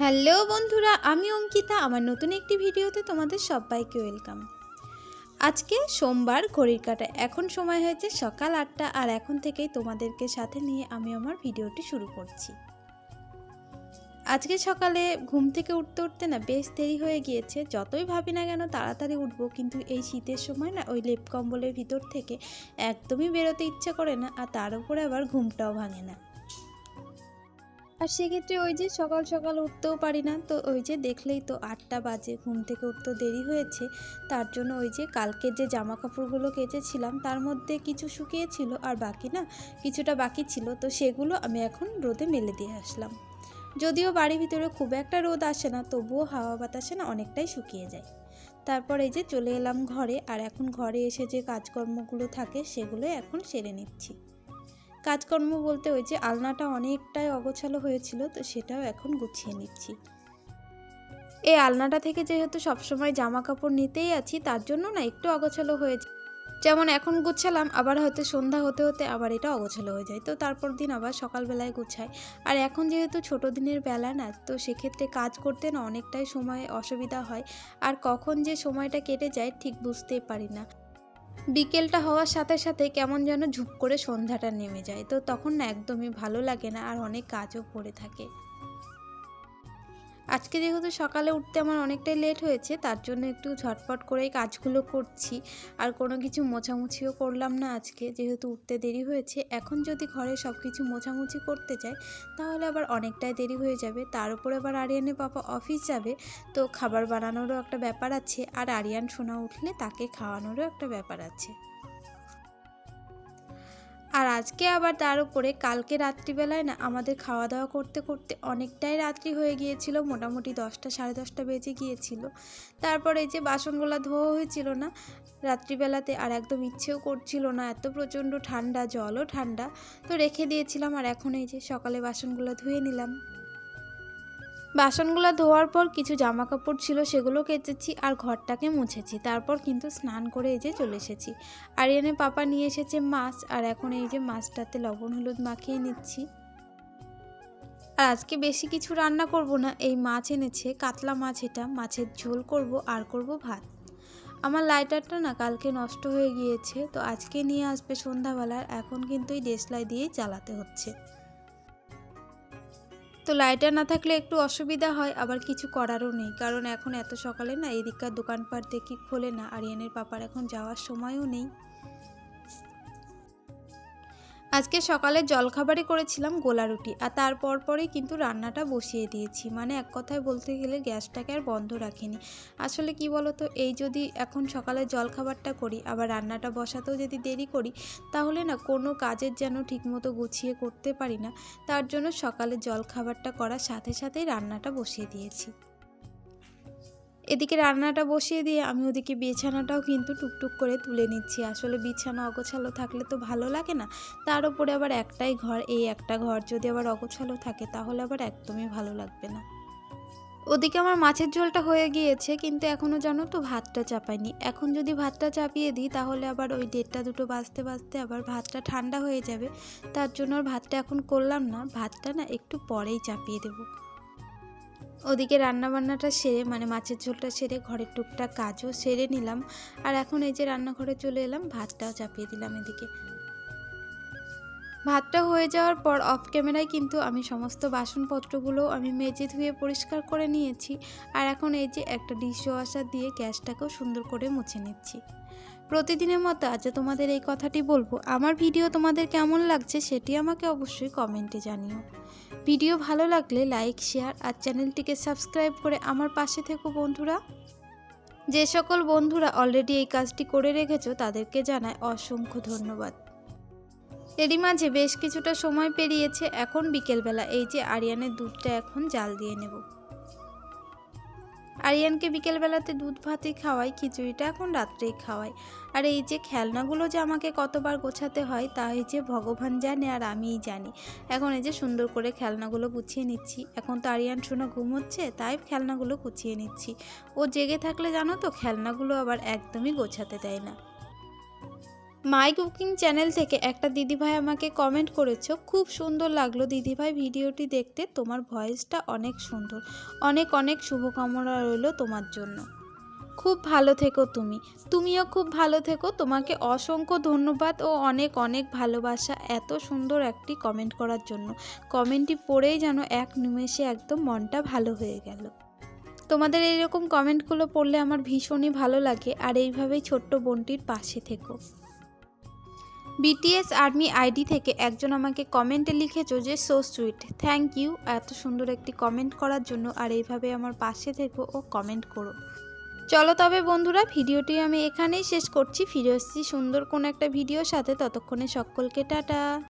Hello বন্ধুরা, আমি অঙ্কিতা। আমার নতুন একটি ভিডিওতে তোমাদের সবাইকে ওয়েলকাম। আজকে সোমবার, ঘড়ির কাটা। এখন সময় হয়েছে সকাল আটটা, আর এখন থেকেই তোমাদেরকে সাথে নিয়ে আমি আমার ভিডিওটি শুরু করছি। আজকে সকালে ঘুম থেকে উঠতে উঠতে না বেশ দেরি হয়ে গিয়েছে। যতই ভাবি না কেন তাড়াতাড়ি উঠবো, কিন্তু এই শীতের সময় না ওই লেপ কম্বলের ভিতর থেকে একদমই বেরোতে ইচ্ছে করে না, আর তার উপরে আবার ঘুমটাও ভাঙে না। আর সেক্ষেত্রে ওই যে সকাল সকাল উঠতেও পারি না। তো ওই যে দেখলেই তো আটটা বাজে, ঘুম থেকে উঠতে দেরি হয়েছে। তার জন্য ওই যে কালকের যে জামা কাপড়গুলো কেচেছিলাম, তার মধ্যে কিছু শুকিয়েছিল আর বাকি না কিছুটা বাকি ছিল। তো সেগুলো আমি এখন রোদে মেলে দিয়ে আসলাম। যদিও বাড়ির ভিতরে খুব একটা রোদ আসে না, তবুও হাওয়া বাতাসে না অনেকটাই শুকিয়ে যায়। তারপর এই যে চলে এলাম ঘরে, আর এখন ঘরে এসে যে কাজকর্মগুলো থাকে সেগুলো এখন সেরে নিচ্ছি। কাজকর্ম বলতে ওই যে আলনাটা অনেকটাই অগোছালো হয়েছিল, তো সেটাও এখন গুছিয়ে নিচ্ছি। এই আলনাটা থেকে যেহেতু সবসময় জামা কাপড় নিতেই আছি, তার জন্য না একটু অগোছালো হয়েছে যেমন এখন গুছালাম, আবার হয়তো সন্ধ্যা হতে হতে আবার এটা অগোছালো হয়ে যায়, তো তারপর দিন আবার সকালবেলায় গুছাই। আর এখন যেহেতু ছোট দিনের বেলা না, তো সেক্ষেত্রে কাজ করতে না অনেকটাই সময় অসুবিধা হয়, আর কখন যে সময়টা কেটে যায় ঠিক বুঝতেই পারি না। বিকেলটা হওয়ার সাথে সাথে কেমন যেন ঝুপ করে সন্ধ্যাটা নেমে যায়। তো তখন না একদমই ভালো লাগে না আর অনেক কাজও পড়ে থাকে। আজকে যেহেতু সকালে উঠতে আমার অনেকটাই লেট হয়েছে, তার জন্য একটু ঝটপট করেই কাজগুলো করছি। আর কোনো কিছু মোছামুছিও করলাম না আজকে, যেহেতু উঠতে দেরি হয়েছে। এখন যদি ঘরে সব কিছু মোছামুছি করতে যাই, তাহলে আবার অনেকটাই দেরি হয়ে যাবে। তার উপরে আবার আরিয়ানে পাপা অফিস যাবে, তো খাবার বানানোরও একটা ব্যাপার আছে। আর আরিয়ান সোনা উঠলে তাকে খাওয়ানোরও একটা ব্যাপার আছে। আর আজকে আবার তার উপরে, কালকে রাত্রিবেলায় না আমাদের খাওয়া দাওয়া করতে করতে অনেকটাই রাত্রি হয়ে গিয়েছিল, মোটামুটি দশটা, সাড়ে দশটা বেজে গিয়েছিল। তারপরে এই যে বাসনগুলো ধোয়া হয়েছিল না, রাত্রিবেলাতে আর একদম ইচ্ছেও করছিল না, এত প্রচণ্ড ঠান্ডা, জলও ঠান্ডা, তো রেখে দিয়েছিলাম আর এখন এই যে সকালে বাসনগুলো ধুয়ে নিলাম। বাসনগুলো ধোয়ার পর কিছু জামা কাপড় ছিল সেগুলো কেচেছি আর ঘরটাকে মুছেছি। তারপর কিন্তু স্নান করে এই যে চলে এসেছি। আর এনে পাপা নিয়ে এসেছে মাছ আর এখন এই যে মাছটাতে লবণ হলুদ মাখিয়ে নিচ্ছি। আর আজকে বেশি কিছু রান্না করব না, এই মাছ এনেছে, কাতলা মাছ এটা, মাছের ঝোল করব, আর করব ভাত। আমার লাইটারটা না কালকে নষ্ট হয়ে গিয়েছে, তো আজকে নিয়ে আসবে সন্ধ্যাবেলার, এখন কিন্তু এই দেশলাই দিয়েই চালাতে হচ্ছে। তো লাইটার না থাকলে একটু অসুবিধা হয়, আবার কিছু করারও নেই। কারণ এখন এত সকালে না, এদিককার দোকানপাট দেখি খোলে না আরিয়ানের পাপার এখন যাওয়ার সময়ও নেই। আজকে সকালে জলখাবারই করেছিলাম গোলা রুটি আর তারপর পরেই কিন্তু রান্নাটা বসিয়ে দিয়েছি। মানে এক কথায় বলতে গেলে গ্যাসটাকে আর বন্ধ রাখিনি। আসলে কি বলতো, এই যদি এখন সকালে জলখাবারটা করি, আবার রান্নাটা বসাতেও যদি দেরি করি, তাহলে না কোনো কাজের যেন ঠিকমতো গুছিয়ে করতে পারি না। তার জন্য সকালে জলখাবারটা করার সাথে সাথেই রান্নাটা বসিয়ে দিয়েছি। এদিকে রান্নাটা বসিয়ে দিয়ে আমি ওদিকে বিছানাটাও কিন্তু টুকটুক করে তুলে নিচ্ছি। আসলে বিছানা অগোছালো থাকলে তো ভালো লাগে না। তার উপরে আবার একটাই ঘর, এই একটা ঘর যদি আবার অগোছালো থাকে তাহলে আবার একদমই ভালো লাগবে না। ওদিকে আমার মাছের ঝোলটা হয়ে গিয়েছে, কিন্তু এখনও জানো তো ভাতটা চাপাইনি। এখন যদি ভাতটা চাপিয়ে দিই তাহলে আবার ওই দেড়টা দুটো বাজতে বাজতে আবার ভাতটা ঠান্ডা হয়ে যাবে। তার জন্য আর ভাতটা এখন করলাম না। ভাতটা না একটু পরেই চাপিয়ে দেবো। ওদিকে রান্নাবান্নাটা সেরে মানে মাছের ঝোলটা সেরে, ঘরের টুকটাক কাজও সেরে নিলাম। আর এখন এই যে রান্নাঘরে চলে এলাম, ভাতটাও চাপিয়ে দিলাম এদিকে। ভাতটা হয়ে যাওয়ার পর অফ ক্যামেরায় কিন্তু আমি সমস্ত বাসনপত্রগুলো আমি মেজে ধুয়ে পরিষ্কার করে নিয়েছি। আর এখন এই যে একটা ডিশ ওয়াশার দিয়ে গ্যাসটাকেও সুন্দর করে মুছে নিচ্ছি। প্রতিদিনের মতো আজ তোমাদের এই কথাটি বলব, আমার ভিডিও তোমাদের কেমন লাগছে সেটি আমাকে অবশ্যই কমেন্টে জানিও। ভিডিও ভালো লাগলে লাইক শেয়ার আর চ্যানেলটিকে সাবস্ক্রাইব করে আমার পাশে থেকো বন্ধুরা। যে সকল বন্ধুরা অলরেডি এই কাজটি করে রেখেছো তাদেরকে জানায় অসংখ্য ধন্যবাদ। এরই মাঝে বেশ কিছুটা সময় পেরিয়েছে এখন বিকেলবেলা। এই যে আরিয়ানের দুধটা এখন জাল দিয়ে নেব। আরিয়ানকে বিকেলবেলাতে দুধ ভাতই খাওয়াই, খিচুড়িটা এখন রাত্রেই খাওয়াই। আর এই যে খেলনাগুলো যে আমাকে কতবার গোছাতে হয় তা এই যে ভগবান জানে আর আমিই জানি। এখন এই যে সুন্দর করে খেলনাগুলো গুছিয়ে নিচ্ছি। এখন তো আরিয়ান শোনা ঘুম হচ্ছে, তাই খেলনাগুলো গুছিয়ে নিচ্ছি। ও জেগে থাকলে জানো তো, খেলনাগুলো আবার একদমই গোছাতে দেয় না। মাই কুকিং চ্যানেল থেকে একটা দিদিভাই আমাকে কমেন্ট করেছ, খুব সুন্দর লাগল দিদিভাই ভিডিওটি দেখতে, তোমার ভয়েসটা অনেক সুন্দর, অনেক অনেক শুভকামনা রইল তোমার জন্য। খুব ভালো থেকো তুমি, তুমিও খুব ভালো থেকো, তোমাকে অসংখ্য ধন্যবাদ ও অনেক অনেক ভালোবাসা এত সুন্দর একটি কমেন্ট করার জন্য। কমেন্টটি পড়েই যেন এক নিমেষে একদম মনটা ভালো হয়ে গেল। তোমাদের এইরকম কমেন্টগুলো পড়লে আমার ভীষণই ভালো লাগে, আর এইভাবেই ছোট্ট বোনটির পাশে থেকো। বিটিএস আর্মি আইডি থেকে একজন আমাকে কমেন্টে লিখেছো যে সো সুইট থ্যাংক ইউ এত সুন্দর একটি কমেন্ট করার জন্য আর এইভাবে আমার পাশে থেকো ও কমেন্ট করো। চলো তবে বন্ধুরা, ভিডিওটি আমি এখানেই শেষ করছি। ফিরে আসছি সুন্দর কোনো একটা ভিডিওর সাথে। ততক্ষণে সকলকে টাটা।